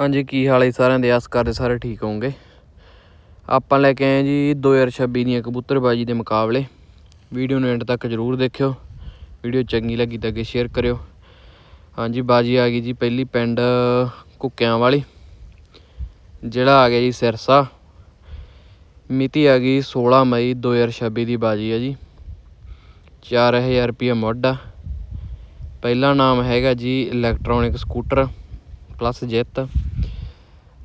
ਹਾਂਜੀ, ਕੀ ਹਾਲ ਹੈ ਸਾਰਿਆਂ ਦੇ? ਆਸ ਕਰਦੇ ਸਾਰੇ ਠੀਕ ਹੋਵੋਗੇ। ਆਪਾਂ ਲੈ ਕੇ ਆਏ ਜੀ 2026 ਦੀਆਂ ਕਬੂਤਰਬਾਜੀ ਦੇ ਮੁਕਾਬਲੇ। ਵੀਡੀਓ ਨੂੰ ਐਂਡ ਤੱਕ ਜਰੂਰ ਦੇਖਿਓ। ਵੀਡੀਓ ਚੰਗੀ ਲੱਗੀ ਤਾਂ ਅੱਗੇ ਸ਼ੇਅਰ ਕਰਿਓ। ਹਾਂਜੀ, ਬਾਜੀ ਆ ਗਈ ਜੀ ਪਹਿਲੀ ਪਿੰਡ ਕੁੱਕਿਆਂ ਵਾਲੀ। ਜਿਹੜਾ ਆ ਗਿਆ ਜੀ ਸਿਰਸਾ। ਮਿਤੀ ਆ ਗਈ 16 ਮਈ 2026 ਦੀ ਬਾਜੀ ਹੈ ਜੀ। 4000 ਰੁਪਏ ਮੁੱਢ ਆ। ਪਹਿਲਾ ਨਾਮ ਹੈਗਾ ਜੀ ਇਲੈਕਟ੍ਰੋਨਿਕ ਸਕੂਟਰ ਪਲੱਸ ਜਿੱਤ।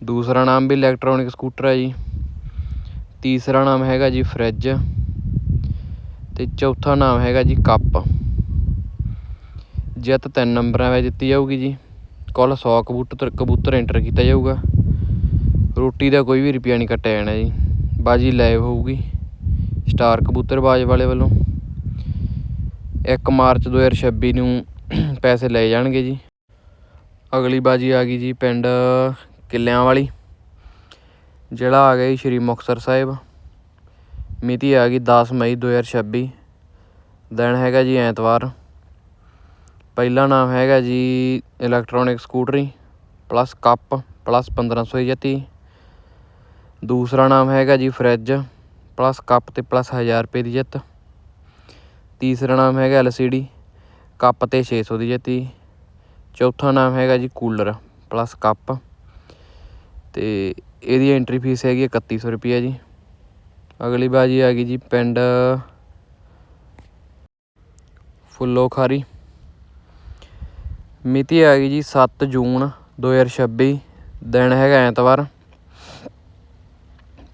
ਦੂਸਰਾ ਨਾਮ ਵੀ ਇਲੈਕਟ੍ਰੋਨਿਕ ਸਕੂਟਰ ਹੈ ਜੀ। ਤੀਸਰਾ ਨਾਮ ਹੈਗਾ ਜੀ ਫਰਿੱਜ ਤੇ ਚੌਥਾ ਨਾਮ ਹੈਗਾ ਜੀ ਕੱਪ ਜਿੱਤ ਤਿੰਨ ਨੰਬਰਾਂ ਵਿੱਚ ਦਿੱਤੀ ਜਾਊਗੀ ਜੀ। ਕੁੱਲ 100 ਕਬੂਤਰ ਕਬੂਤਰ ਐਂਟਰ ਕੀਤਾ ਜਾਊਗਾ। ਰੋਟੀ ਦਾ ਕੋਈ ਵੀ ਰੁਪਿਆ ਨਹੀਂ ਕੱਟਿਆ ਜਾਣਾ ਜੀ। ਬਾਜੀ ਲਾਈਵ ਹੋਊਗੀ। ਸਟਾਰ ਕਬੂਤਰ ਬਾਜ਼ ਵਾਲੇ ਵੱਲੋਂ। 1 ਮਾਰਚ 2026 ਨੂੰ ਪੈਸੇ ਲਏ ਜਾਣਗੇ ਜੀ। ਅਗਲੀ ਬਾਜੀ ਆ ਗਈ ਜੀ ਪਿੰਡ ਕਿੱਲਿਆਂ ਵਾਲੀ, ਜਿਹੜਾ ਆ ਗਿਆ ਜੀ ਸ਼੍ਰੀ ਮੁਕਤਸਰ ਸਾਹਿਬ। ਮਿਤੀ ਆ ਗਈ 10 ਮਈ 2026 ਦਿਨ ਹੈਗਾ ਜੀ ਐਤਵਾਰ। ਪਹਿਲਾ ਨਾਮ ਹੈਗਾ ਜੀ electronic scooty plus cup plus 1500 ਜਤੀ ਦੂਸਰਾ ਨਾਮ ਹੈਗਾ ਜੀ ਫਰਿੱਜ ਪਲੱਸ ਕੱਪ ਤੇ ਪਲੱਸ 1000 ਰੁਪਏ ਦੀ ਜਿੱਤ। ਤੀਸਰਾ ਨਾਮ ਹੈਗਾ ਐਲਸੀਡੀ ਕੱਪ ਤੇ 600 ਦੀ ਜਿੱਤੀ। ਚੌਥਾ ਨਾਮ ਹੈਗਾ ਜੀ ਕੂਲਰ ਪਲੱਸ ਕੱਪ ਤੇ ਇਹਦੀ ਐਂਟਰੀ ਫੀਸ ਹੈਗੀ 3100 ਰੁਪਏ ਜੀ। ਅਗਲੀ ਬਾਜੀ ਆ ਗਈ ਜੀ ਪਿੰਡ ਫੁੱਲੋ ਖਾਰੀ ਮਿਤੀ ਆ ਗਈ ਜੀ 7 ਜੂਨ 2026 ਦਿਨ ਹੈਗਾ ਐਤਵਾਰ।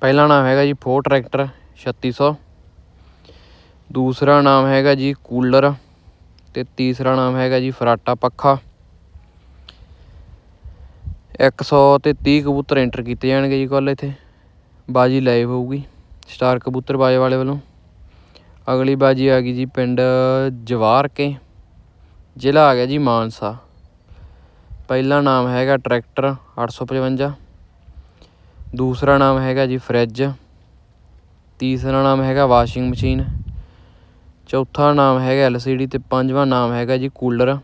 ਪਹਿਲਾ ਨਾਮ ਹੈਗਾ ਜੀ ਫੋਰ ਟਰੈਕਟਰ 3600 ਦੂਸਰਾ ਨਾਮ ਹੈਗਾ ਜੀ ਕੂਲਰ ਤੇ ਤੀਸਰਾ ਨਾਮ ਹੈਗਾ ਜੀ ਫਰਾਟਾ ਪੱਖਾ। ਇੱਕ ਸੌ ਤੇ ਤੀਹ ਕਬੂਤਰ ਐਂਟਰ ਕੀਤੇ ਜਾਣਗੇ ਜੀ ਕੱਲ੍ਹ ਇੱਥੇ। ਬਾਜੀ ਲਾਈਵ ਹੋਊਗੀ, ਸਟਾਰ ਕਬੂਤਰ ਬਾਜ ਵਾਲੇ ਵੱਲੋਂ। ਅਗਲੀ ਬਾਜੀ ਆ ਗਈ ਜੀ ਪਿੰਡ ਜਵਾਰ ਕੇ ਜ਼ਿਲ੍ਹਾ ਆ ਗਿਆ ਜੀ ਮਾਨਸਾ। ਪਹਿਲਾ ਨਾਮ ਹੈਗਾ ਟਰੈਕਟਰ 855 ਦੂਸਰਾ ਨਾਮ ਹੈਗਾ ਜੀ ਫਰਿੱਜ, ਤੀਸਰਾ ਨਾਮ ਹੈਗਾ ਵਾਸ਼ਿੰਗ ਮਸ਼ੀਨ, ਚੌਥਾ ਨਾਮ ਹੈਗਾ ਐਲਸੀਡੀ ਤੇ ਪੰਜਵਾਂ ਨਾਮ ਹੈਗਾ ਜੀ ਕੂਲਰ।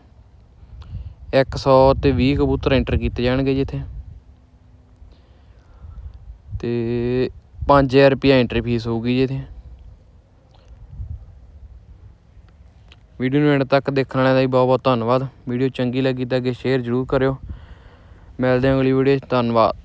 ਇੱਕ ਸੌ ਤੇ 20 ਕਬੂਤਰ ਐਂਟਰ ਕੀਤੇ ਜਾਣਗੇ ਜੀ ਇੱਥੇ ਤੇ 5000 ਰੁਪਏ ਐਂਟਰੀ ਫੀਸ ਹੋਊਗੀ ਜੀ ਇੱਥੇ ਵੀਡੀਓ ਨੂੰ ਐਂਡ ਤੱਕ ਦੇਖਣ ਵਾਲਿਆਂ ਦਾ ਵੀ ਬਹੁਤ ਬਹੁਤ ਧੰਨਵਾਦ। ਵੀਡੀਓ ਚੰਗੀ ਲੱਗੀ ਤਾਂ ਅੱਗੇ ਸ਼ੇਅਰ ਜ਼ਰੂਰ ਕਰਿਓ। ਮਿਲਦੇ ਹਾਂ ਅਗਲੀ ਵੀਡੀਓ 'ਚ ਧੰਨਵਾਦ।